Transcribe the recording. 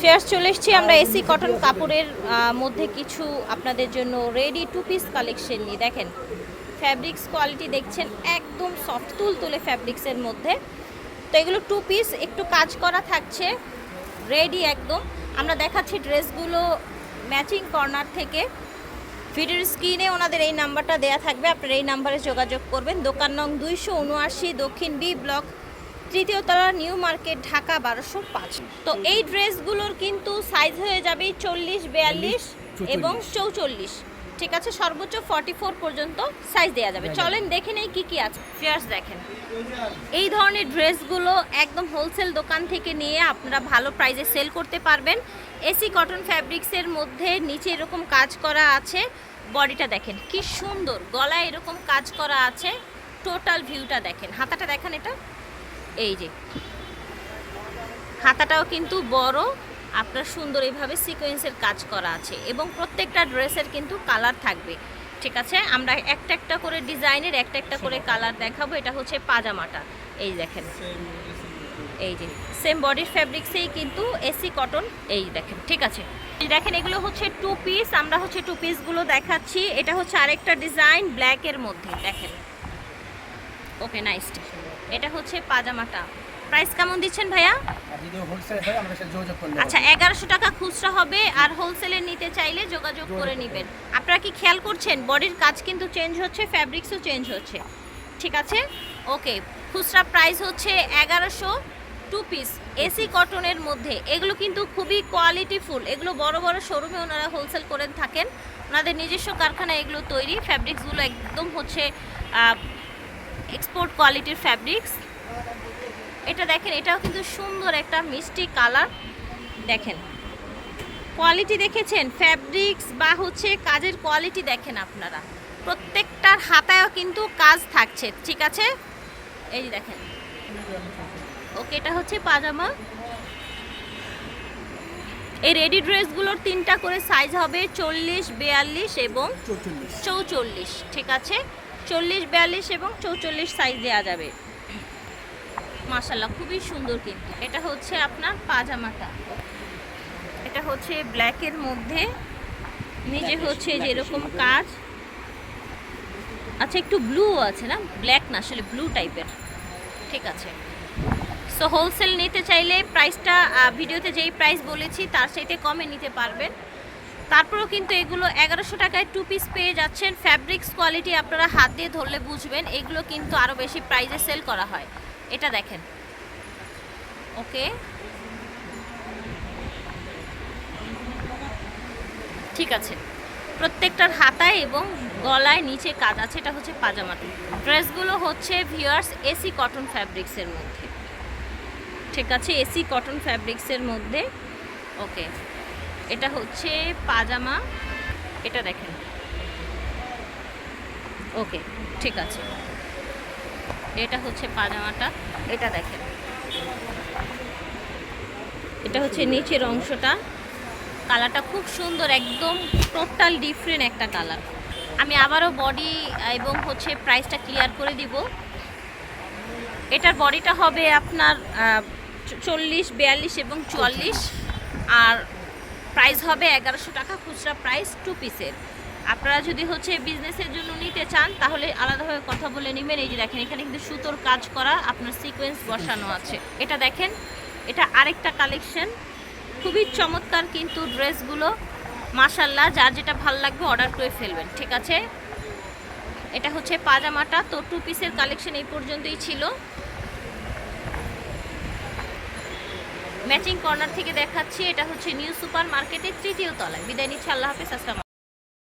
Fairs চলে এসেছি আমরা এসি কটন কাপড়ের মধ্যে কিছু আপনাদের জন্য রেডি টু পিস কালেকশন নিয়ে। দেখেন ফ্যাব্রিক্স কোয়ালিটি দেখছেন, একদম সফট তুল তুলে ফ্যাব্রিক্সের মধ্যে। তো এগুলো টু পিস একটু কাজ করা থাকছে রেডি একদম। আমরা দেখাচ্ছি ড্রেসগুলো ম্যাচিং কর্নার থেকে। ভিডিওর স্ক্রিনে ওনাদের এই নাম্বারটা দেয়া থাকবে, আপনারা এই নাম্বারে যোগাযোগ করবেন। দোকান নং দুইশো উনআশি দক্ষিণ বি ব্লক তৃতীয় তলা নিউ মার্কেট ঢাকা বারোশো পাঁচ। তো এই ড্রেসগুলোর কিন্তু সাইজ হয়ে যাবে চল্লিশ বিয়াল্লিশ এবং চৌচল্লিশ। ঠিক আছে সর্বোচ্চ ফর্টি ফোর পর্যন্ত সাইজ দেওয়া যাবে। চলেন দেখে নেই কি কি আছে। ফিয়ার্স দেখেন। এই ধরনের ড্রেসগুলো একদম হোলসেল দোকান থেকে নিয়ে আপনারা ভালো প্রাইজে সেল করতে পারবেন। এসি কটন ফ্যাব্রিক্সের মধ্যে নিচে এরকম কাজ করা আছে। বডিটা দেখেন কি সুন্দর। গলায় এরকম কাজ করা আছে। টোটাল ভিউটা দেখেন। হাতাটা দেখেন এটা। এই যে। হাতাটাও কিন্তু বড়, আপনার সুন্দর এইভাবে সিকোয়েন্সের কাজ করা আছে এবং প্রত্যেকটা ড্রেসের কিন্তু কালার থাকবে। ঠিক আছে? আমরা একটা একটা করে ডিজাইনের একটা একটা করে কালার দেখাবো, এটা হচ্ছে পাজামাটা। এই দেখেন। এই যে। সেম বডির ফ্যাব্রিক্সেই কিন্তু এসি কটন এই দেখেন। ঠিক আছে? দেখেন, এগুলো হচ্ছে টু পিস আমরা হচ্ছে টু পিসগুলো দেখাচ্ছি। এটা হচ্ছে আরেকটা ডিজাইন ব্ল্যাকের মধ্যে। দেখেন। ওকে নাইস এটা হচ্ছে পাজামাটা। প্রাইস কেমন দিচ্ছেন ভাইয়া? আচ্ছা এগারোশো টাকা খুচরা হবে আর হোলসেলে নিতে চাইলে যোগাযোগ করে নেবেন। আপনারা কি খেয়াল করছেন? বডির কাজ কিন্তু চেঞ্জ হচ্ছে ফ্যাব্রিক্সও চেঞ্জ হচ্ছে। ঠিক আছে? ওকে খুচরা প্রাইস হচ্ছে এগারোশো টু পিস এসি কটনের মধ্যে। এগুলো কিন্তু খুবই কোয়ালিটিফুল এগুলো বড় বড় শোরুমে ওনারা হোলসেল করে থাকেন। ওনাদের নিজস্ব কারখানায় এগুলো তৈরি ফ্যাব্রিক্সগুলো একদম হচ্ছে এক্সপোর্ট কোয়ালিটির ফ্যাব্রিক্স এটা দেখেন এটাও কিন্তু সুন্দর একটা মিষ্টি কালার। দেখেন কোয়ালিটি দেখেছেন? ফ্যাব্রিক্স বা হচ্ছে কাজের কোয়ালিটি দেখেন আপনারা। প্রত্যেকটার হাতায়ও কিন্তু কাজ থাকছে ঠিক আছে? এই দেখেন। ওকে এটা হচ্ছে পাজামা। এই রেডি ড্রেসগুলোর তিনটা করে সাইজ হবে চল্লিশ বিয়াল্লিশ এবং চৌচল্লিশ ঠিক আছে? চল্লিশ বিয়াল্লিশ এবং চৌচল্লিশ সাইজ দেওয়া যাবে। মাশাল্লাহ খুবই সুন্দর কিন্তু। এটা হচ্ছে আপনার পাজামাটা এটা হচ্ছে ব্ল্যাকের মধ্যে। নিজে হচ্ছে যেরকম কাজ। আচ্ছা একটু ব্লু আছে না? ব্ল্যাক না আসলে ব্লু টাইপের ঠিক আছে। সো হোলসেল নিতে চাইলে প্রাইসটা ভিডিওতে যেই প্রাইস বলেছি তার সাথে কমে নিতে পারবেন। তারপরেও কিন্তু এগুলো এগারোশো টাকায় টু পিস পেয়ে যাচ্ছেন। ফ্যাব্রিক্স কোয়ালিটি আপনারা হাত দিয়ে ধরলে বুঝবেন, এগুলো কিন্তু আরও বেশি প্রাইজে সেল করা হয়। এটা দেখেন। ওকে। ঠিক আছে। প্রত্যেকটার হাতায় এবং গলায় নিচে কাজ আছে, এটা হচ্ছে পাজামাটি ড্রেসগুলো হচ্ছে ভিওয়ার্স এসি কটন ফ্যাব্রিক্সের মধ্যে। ঠিক আছে এসি কটন ফ্যাব্রিক্সের মধ্যে। ওকে। এটা হচ্ছে পাজামা। এটা দেখেন। ওকে, ঠিক আছে। এটা হচ্ছে পাজামাটা। এটা দেখেন। এটা হচ্ছে নিচের অংশটা। কালারটা খুব সুন্দর, একদম টোটাল ডিফারেন্ট একটা কালার। আমি আবারও বডি এবং হচ্ছে প্রাইসটা ক্লিয়ার করে দিব। এটার বডিটা হবে আপনার চল্লিশ, বিয়াল্লিশ এবং চুয়াল্লিশ। আর প্রাইস হবে এগারোশো টাকা খুচরা প্রাইস টু পিসের আপনারা যদি হচ্ছে বিজনেসের জন্য নিতে চান, তাহলে আলাদাভাবে কথা বলে নেবেন। এই যে দেখেন, এখানে কিন্তু সুতোর কাজ করা আপনার সিকোয়েন্স বসানো আছে। এটা দেখেন, এটা আরেকটা কালেকশন খুবই চমৎকার কিন্তু ড্রেসগুলো। মাশাল্লাহ যার যেটা ভালো লাগবে অর্ডার করে ফেলবেন, ঠিক আছে? এটা হচ্ছে পাজামাটা। তো টু পিসের কালেকশন এই পর্যন্তই ছিল। ম্যাচিং কর্নার থেকে দেখাচ্ছি, এটা হচ্ছে নিউ সুপার মার্কেটের তৃতীয় তলায়। বিদায় নিচ্ছে, আল্লাহ হাফেজ, আসসালাম